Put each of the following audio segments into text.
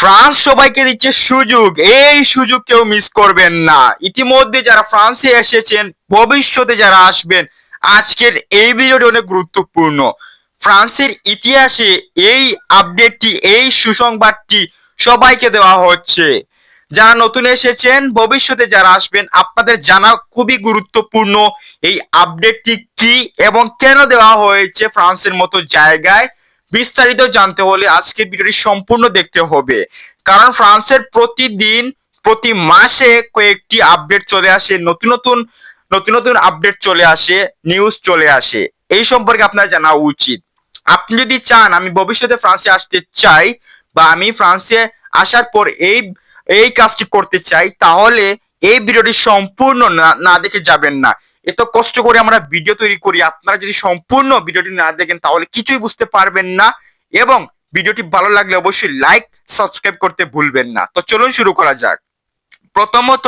France সবাইকে দিচ্ছে সুযোগ। এই সুযোগ কেউ মিস করবেন না। ইতিমধ্যে যারা ফ্রান্সে এসেছেন, ভবিষ্যতে যারা আসবেন, আজকের এই ভিডিওটি অনেক গুরুত্বপূর্ণ। ফ্রান্সের ইতিহাসে এই আপডেটটি এই সুসংবাদটি সবাইকে দেওয়া হচ্ছে। যারা নতুন এসেছেন, ভবিষ্যতে যারা আসবেন, আপনাদের জানা খুবই গুরুত্বপূর্ণ এই আপডেটটি কি এবং কেন দেওয়া হয়েছে ফ্রান্সের মতো জায়গায়। বিস্তারিত জানতে হলে আজকের ভিডিওটি সম্পূর্ণ দেখতে হবে। কারণ ফ্রান্সের প্রতিদিন, প্রতি মাসে কয়েকটি আপডেট চলে আসে, নতুন নতুন নতুন নতুন আপডেট চলে আসে নিউজ চলে আসে। এই সম্পর্কে আপনার জানা উচিত। আপনি যদি চান আমি ভবিষ্যতে ফ্রান্সে আসতে চাই বা আমি ফ্রান্সে আসার পর এই এই কাজটি করতে চাই, তাহলে এই ভিডিওটি সম্পূর্ণ না দেখে যাবেন না। এত কষ্ট করে আমরা ভিডিও তৈরি করি, আপনারা যদি সম্পূর্ণ ভিডিওটি না দেখেন, তাহলে কিছুই বুঝতে পারবেন না এবং ভিডিওটি ভালো লাগলে অবশ্যই লাইক সাবস্ক্রাইব করতে ভুলবেন না। তো চলুন শুরু করা যাক। প্রথমত,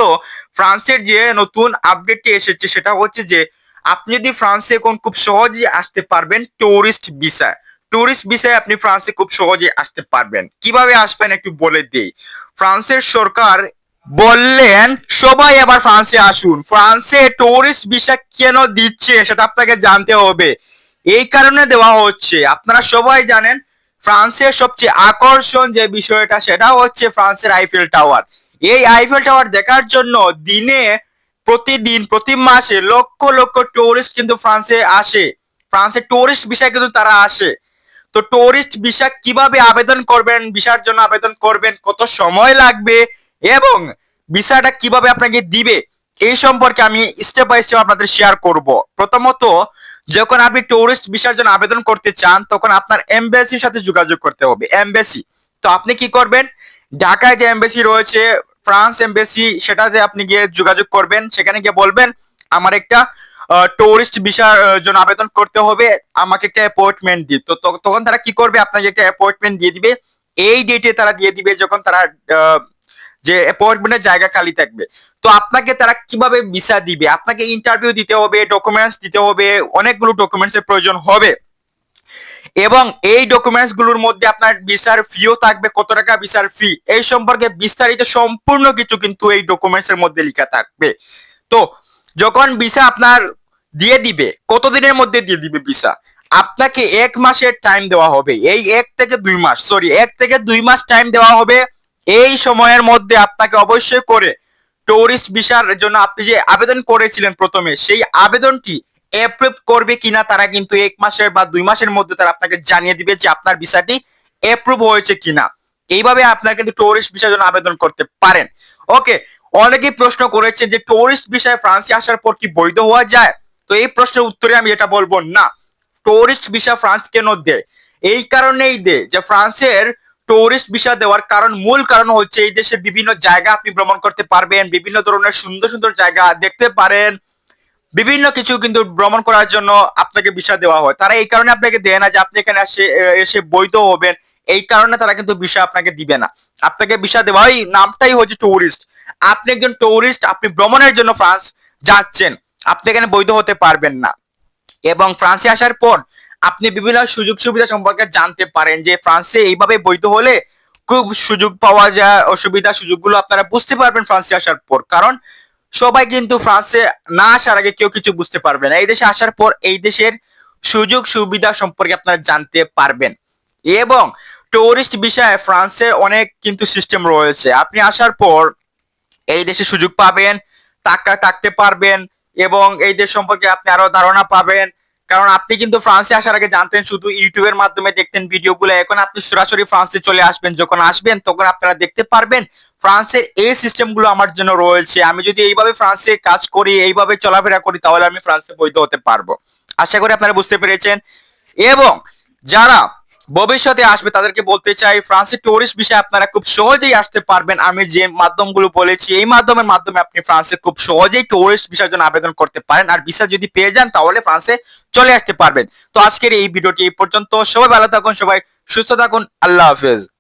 ফ্রান্সের যে নতুন আপডেটটি এসেছে, সেটা হচ্ছে যে, আপনি যদি ফ্রান্সে এখন খুব সহজেই আসতে পারবেন টুরিস্ট ভিসা টুরিস্ট ভিসায় আপনি ফ্রান্সে খুব সহজে আসতে পারবেন। কীভাবে আসবেন একটু বলে দিই। ফ্রান্সের সরকার বললেন, সবাই আবার ফ্রান্সে আসুন। ফ্রান্সে টুরিস্ট ভিসা কেন দিচ্ছে সেটা আপনাকে জানতে হবে। এই কারণে দেওয়া হচ্ছে। আপনারা সবাই জানেন, ফ্রান্সের সবচেয়ে আকর্ষণ যে বিষয়টা, সেটা হচ্ছে ফ্রান্সের আইফেল টাওয়ার এই আইফেল টাওয়ার দেখার জন্য দিনে প্রতিদিন, প্রতি মাসে লক্ষ লক্ষ টুরিস্ট কিন্তু ফ্রান্সে আসে। ফ্রান্সে টুরিস্ট বিষয় কিন্তু তারা আসে। তো টুরিস্ট ভিসা কীভাবে আবেদন করবেন, ভিসার জন্য আবেদন করবেন, কত সময় লাগবে এবং ভিসাটা কীভাবে আপনাকে দিবে, এই সম্পর্কে আমি স্টেপ বাই স্টেপ আপনাদের শেয়ার করব। প্রথমত, যখন আপনি টুরিস্ট ভিসার জন্য আবেদন করতে চান, তখন আপনার এমবেসির সাথে যোগাযোগ করতে হবে এমবেসি তো আপনি কি করবেন? ঢাকায় যে এমবেসি রয়েছে ফ্রান্স এমবেসি সেটাতে আপনি গিয়ে যোগাযোগ করবেন। সেখানে গিয়ে বলবেন, আমার একটা টুরিস্ট ভিসার জন্য আবেদন করতে হবে, আমাকে একটা অ্যাপয়েন্টমেন্ট দিন। তো তখন তারা কি করবে? আপনাকে একটা অ্যাপয়েন্টমেন্ট দিয়ে দিবে। এই ডেটে তারা দিয়ে দিবে, যখন তারা যে অ্যাপয়েন্টমেন্টের জায়গা খালি থাকবে। তো আপনাকে তারা কীভাবে ভিসা দিবে? আপনাকে ইন্টারভিউ দিতে হবে ডকুমেন্টস দিতে হবে, অনেকগুলো ডকুমেন্টস এর প্রয়োজন হবে। এবং এই ডকুমেন্টসগুলোর মধ্যে আপনার ভিসার ফিও থাকবে, কত টাকা ভিসার ফি এই সম্পর্কে বিস্তারিত সম্পূর্ণ কিছু কিন্তু এই ডকুমেন্টস এর মধ্যে লেখা থাকবে। তো যখন ভিসা আপনার দিয়ে দিবে, কতদিনের মধ্যে দিয়ে দিবে ভিসা আপনাকে এক মাসের টাইম দেওয়া হবে। এই এক থেকে দুই মাস সরি এক থেকে দুই মাস টাইম দেওয়া হবে এই সময়ের মধ্যে আপনাকে অবশ্যই করে টুরিস্ট ভিসার জন্য আপনি যে আবেদন করেছিলেন প্রথমে, সেই আবেদনটি অ্যাপ্রুভ করবে কিনা তারা কিন্তু এক মাসের বা দুই মাসের মধ্যে তারা আপনাকে জানিয়ে দিবে যে আপনার ভিসাটি অ্যাপ্রুভ হয়েছে কিনা। এইভাবে আপনার কিন্তু টুরিস্ট ভিসার জন্য আবেদন করতে পারেন। ওকে অনেকেই প্রশ্ন করেছেন যে টুরিস্ট ভিসায় ফ্রান্সে আসার পর কি বৈধ হওয়া যায়? তো এই প্রশ্নের উত্তরে আমি এটা বলব না। টুরিস্ট ভিসা ফ্রান্স কেন দেয়? এই কারণেই দেয় যে ফ্রান্সের টুরিস্ট ভিসা দেওয়ার কারণ, মূল কারণ হচ্ছে এই দেশের বিভিন্ন জায়গা আপনি ভ্রমণ করতে পারবেন, বিভিন্ন ধরনের সুন্দর সুন্দর জায়গা দেখতে পারেন, বিভিন্ন কিছু কিন্তু ভ্রমণ করার জন্য আপনাকে ভিসা দেওয়া হয়। তারা এই কারণে আপনাকে দেয় না যে আপনি এখানে এসে এসে বৈধ হবেন, এই কারণে তারা কিন্তু ভিসা আপনাকে দিবে না। আপনাকে ভিসা দেওয়া হয় নামটাই হচ্ছে টুরিস্ট আপনি একজন টুরিস্ট আপনি ভ্রমণের জন্য ফ্রান্স যাচ্ছেন, আপনি এখানে বৈধ হতে পারবেন না। এবং ফ্রান্সে আসার পর আপনি বিভিন্ন সুযোগ সুবিধা সম্পর্কে জানতে পারেন যে ফ্রান্সে এইভাবে বৈধ হলে খুব সুযোগ পাওয়া যায়, অসুবিধা সুযোগগুলো আপনারা বুঝতে পারবেন ফ্রান্সে আসার পর। কারণ সবাই কিন্তু ফ্রান্সে না আসার আগে কেউ কিছু বুঝতে পারবে না। এই দেশে আসার পর এই দেশের সুযোগ সুবিধা সম্পর্কে আপনারা জানতে পারবেন। এবং টুরিস্ট বিষয়ে ফ্রান্সের অনেক কিন্তু সিস্টেম রয়েছে। আপনি আসার পর এই দেশে সুযোগ পাবেন, টাকা থাকতে পারবেন এবং এই দেশ সম্পর্কে আপনি আরও ধারণা পাবেন। কারণ আপনি কিন্তু ফ্রান্সে আসার আগে জানতেন, শুধু ইউটিউবের মাধ্যমে দেখতেন ভিডিওগুলো। এখন আপনি সরাসরি ফ্রান্সে চলে আসবেন। যখন আসবেন, তখন আপনারা দেখতে পারবেন ফ্রান্সের এই সিস্টেমগুলো আমার জন্য রয়েছে। আমি যদি এইভাবে ফ্রান্সে কাজ করি, এইভাবে চলাফেরা করি, তাহলে আমি ফ্রান্সে বৈধ হতে পারব। আশা করি আপনারা বুঝতে পেরেছেন। এবং যারা ভবিষ্যতে আসবে, তাদেরকে বলতে চাই, ফ্রান্সের টুরিস্ট বিষয়ে আপনারা খুব সহজেই আসতে পারবেন। আমি যে মাধ্যমগুলো বলেছি, এই মাধ্যমের মাধ্যমে আপনি ফ্রান্সে খুব সহজেই টুরিস্ট বিষয়ের জন্য আবেদন করতে পারেন। আর ভিসা যদি পেয়ে যান, তাহলে ফ্রান্সে চলে আসতে পারবেন। তো আজকের এই ভিডিওটি এই পর্যন্ত। সবাই ভালো থাকুন, সবাই সুস্থ থাকুন। আল্লাহ হাফেজ।